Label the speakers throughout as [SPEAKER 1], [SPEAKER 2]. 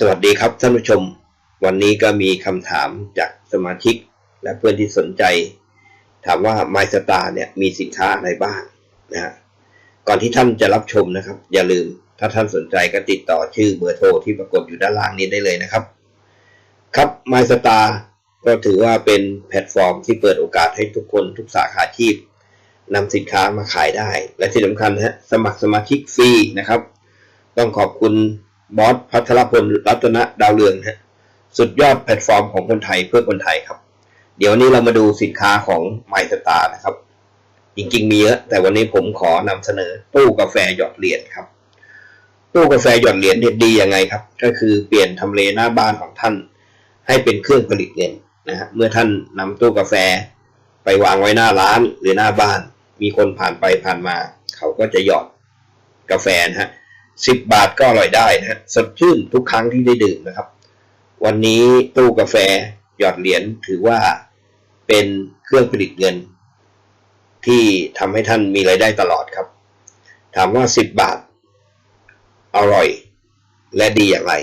[SPEAKER 1] สวัสดีครับท่านผู้ชม วันนี้ก็มีคำถามจากสมาชิกและเพื่อนที่สนใจ ถามว่า MyStar เนี่ยมีสินค้าอะไรบ้างนะฮะก่อนที่ท่านจะรับชมนะครับ อย่าลืมถ้าท่านสนใจก็ติดต่อชื่อเบอร์โทรที่ปรากฏอยู่ด้านล่างนี้ได้เลยนะครับ ครับ MyStar ก็ถือว่าเป็นแพลตฟอร์มที่เปิดโอกาสให้ทุกคนทุกสาขาอาชีพนำสินค้ามาขายได้ และที่สำคัญฮะสมัครสมาชิกฟรีนะครับ ต้องขอบคุณ บอสพัทรพลรัตนดาวเรืองฮะสุดยอดแพลตฟอร์มของคนไทยเพื่อคนไทยครับ เดี๋ยววนนี้เรามาดูสินค้าของ MyStar นะครับ จริงๆมีเยอะ แต่วันนี้ผมขอนำเสนอตู้กาแฟหยอดเหรียญครับ ตู้กาแฟหยอดเหรียญเนี่ยดียังไงครับ ก็คือเปลี่ยนทำเลหน้าบ้านของท่าน ให้เป็นเครื่องผลิตเงินนะฮะเมื่อท่านนำตู้กาแฟ ไปวางไว้หน้าร้านหรือหน้าบ้าน มีคนผ่านไปผ่านมา เขาก็จะหยอดกาแฟนะฮะ สิบบาทก็อร่อยได้นะฮะสดชื่นทุกครั้งที่ได้ดื่มนะครับ วันนี้ตู้กาแฟหยอดเหรียญถือว่าเป็นเครื่องผลิตเงิน ที่ทำให้ท่านมีรายได้ตลอดครับ ถามว่าสิบบาท อร่อย และดีอย่างไร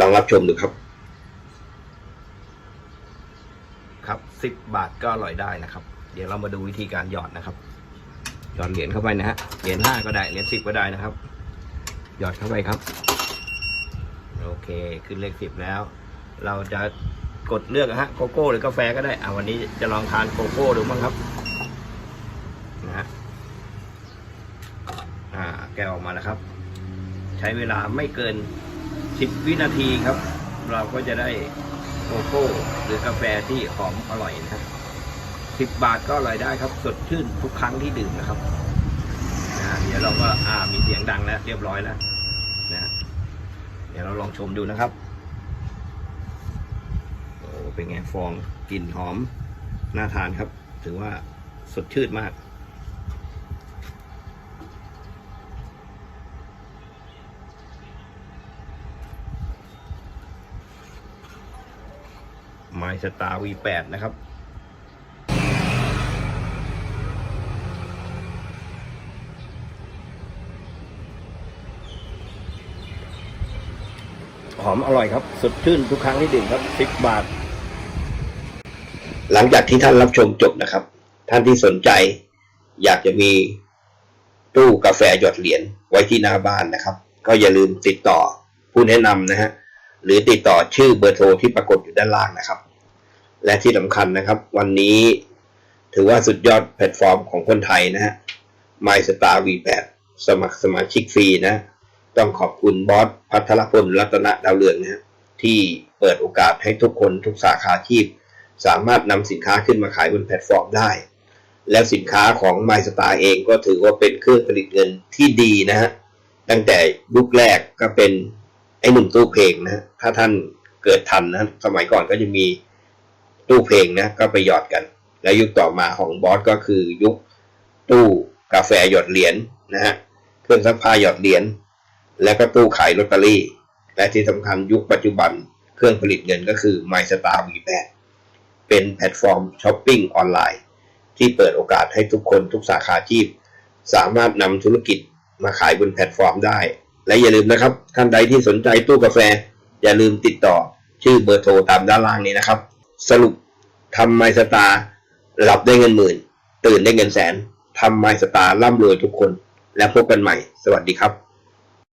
[SPEAKER 1] ลองรับชมดูครับ ครับสิบบาทก็อร่อยได้นะครับ เดี๋ยวเรามาดูวิธีการหยอดนะครับหยอดเหรียญเข้าไปนะฮะเหรียญห้าก็ได้เหรียญสิบก็ได้นะครับ หยอดเข้าไปครับ โอเคขึ้นเลขสิบแล้ว เราจะกดเลือกฮะโกโก้หรือกาแฟก็ได้อ่าวันนี้จะลองทานโกโก้ดูบ้งครับนะฮะอ่าแกออกมาแล้วครับ ใช้เวลาไม่เกินสิบวินาทีครับ เราก็จะได้โกโก้หรือกาแฟที่หอมอร่อยนะครับสิบบาทก็อร่อยได้ครับ สดชื่นทุกครั้งที่ดื่มนะครับ ดี๋ยวเราก็อ่ามีเสียงดังแล้วเรียบร้อยแล้วนะเดี๋ยวเราลองชมดูนะครับโอ้เป็นไงฟองกลิ่นหอมน่าทานครับ ถือว่าสดชื่นมากไมสตาร์ V8 นะครับ หอมอร่อยครับ สดชื่นทุกครั้งที่ดื่มครับสิบบาท หลังจากที่ท่านรับชมจบนะครับ ท่านที่สนใจ อยากจะมีตู้กาแฟหยดเหรียญไว้ที่หน้าบ้านนะครับ ก็อย่าลืมติดต่อผู้แนะนำนะฮะหรือติดต่อชื่อเบอร์โทรที่ปรากฏอยู่ด้านล่างนะครับ และที่สำคัญนะครับ วันนี้ถือว่าสุดยอดแพลตฟอร์มของคนไทยนะฮะ MyStar V8 สมัครสมาชิกฟรีนะ ต้องขอบคุณบอสพัทรพลรัตนดาวเรืองนะฮะที่เปิดโอกาสให้ทุกคนทุกสาขาอาชีพ สามารถนำสินค้าขึ้นมาขายบนแพลตฟอร์มได้ แล้วสินค้าของ MyStar เองก็ถือว่าเป็นเครื่องผลิตเงินที่ดีนะฮะตั้งแต่ยุคแรกก็เป็นไอ้หนุ่มตู้เพลงนะฮะถ้าท่านเกิดทันนะสมัยก่อนก็จะมีตู้เพลงนะก็ไปหยอดกัน แล้วยุคต่อมาของบอสก็คือยุคตู้กาแฟหยอดเหรียญนะฮะเครื่องซักผ้าหยอดเหรียญ และก็ตู้ขายลอตเตอรี่ และที่สำคัญยุคปัจจุบันเครื่องผลิตเงินก็คือ MyStar V8 เป็นแพลตฟอร์มช้อปปิ้งออนไลน์ ที่เปิดโอกาสให้ทุกคนทุกสาขาชีพ สามารถนำธุรกิจมาขายบนแพลตฟอร์มได้ และอย่าลืมนะครับ ท่านใดที่สนใจตู้กาแฟ อย่าลืมติดต่อชื่อเบอร์โทรตามด้านล่างนี้นะครับ สรุปทำ MyStar หลับได้เงินหมื่น ตื่นได้เงินแสนทำ MyStar ร่ำรวยทุกคน และพบกันใหม่ สวัสดีครับ